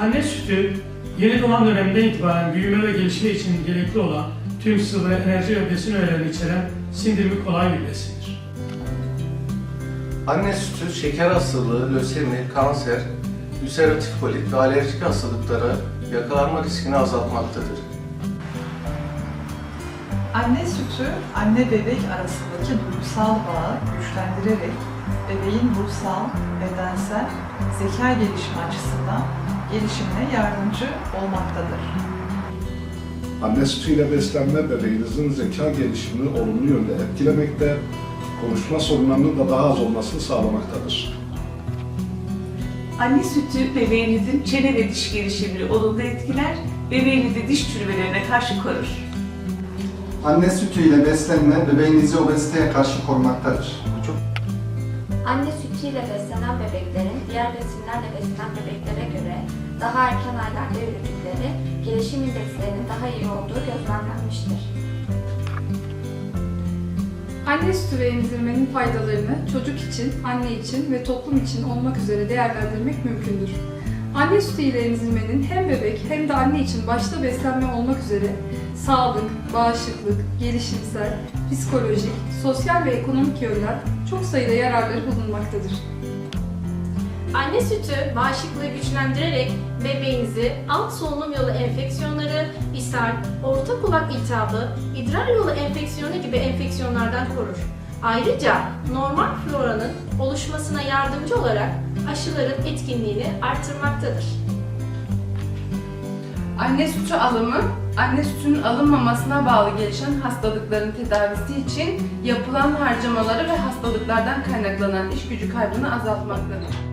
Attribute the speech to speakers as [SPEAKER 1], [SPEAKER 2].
[SPEAKER 1] Anne sütü yeni doğan döneminde itibaren büyüme ve gelişme için gerekli olan tüm sıvı, enerji ve besin öğelerini içeren sindirimi kolay bir besindir.
[SPEAKER 2] Anne sütü şeker hastalığı, lösemi, kanser, ülseratif kolit ve alerjik hastalıklara yakalanma riskini azaltmaktadır.
[SPEAKER 3] Anne sütü, anne bebek arasındaki duygusal bağı güçlendirerek bebeğin ruhsal, bedensel, zeka gelişimi açısından gelişimine yardımcı olmaktadır.
[SPEAKER 4] Anne sütüyle beslenme bebeğinizin zeka gelişimini olumlu yönde etkilemekte, konuşma sorunlarının da daha az olmasını sağlamaktadır.
[SPEAKER 5] Anne sütü bebeğinizin çene ve diş gelişimini olumlu etkiler, bebeğinizi diş çürümelerine karşı korur.
[SPEAKER 6] Anne sütüyle beslenme bebeğinizi obeziteye karşı korumaktadır.
[SPEAKER 7] Anne sütüyle beslenen bebeklerin diğer besinlerle beslenen bebeklere göre daha erken aylarda yürüdükleri, gelişim indekslerinin daha iyi olduğu gözlemlenmiştir.
[SPEAKER 8] Anne sütü ve emzirmenin faydalarını çocuk için, anne için ve toplum için olmak üzere değerlendirmek mümkündür. Anne sütü ile emzirmenin hem bebek hem de anne için başta beslenme olmak üzere sağlık, bağışıklık, gelişimsel, psikolojik, sosyal ve ekonomik yönden çok sayıda yararları bulunmaktadır.
[SPEAKER 9] Anne sütü bağışıklığı güçlendirerek bebeğinizi alt solunum yolu enfeksiyonları, ishal, orta kulak iltihabı, idrar yolu enfeksiyonu gibi enfeksiyonlardan korur. Ayrıca normal floranın oluşmasına yardımcı olarak aşıların etkinliğini artırmaktadır.
[SPEAKER 10] Anne sütü alımı, anne sütünün alınmamasına bağlı gelişen hastalıkların tedavisi için yapılan harcamaları ve hastalıklardan kaynaklanan iş gücü kaybını azaltmaktadır.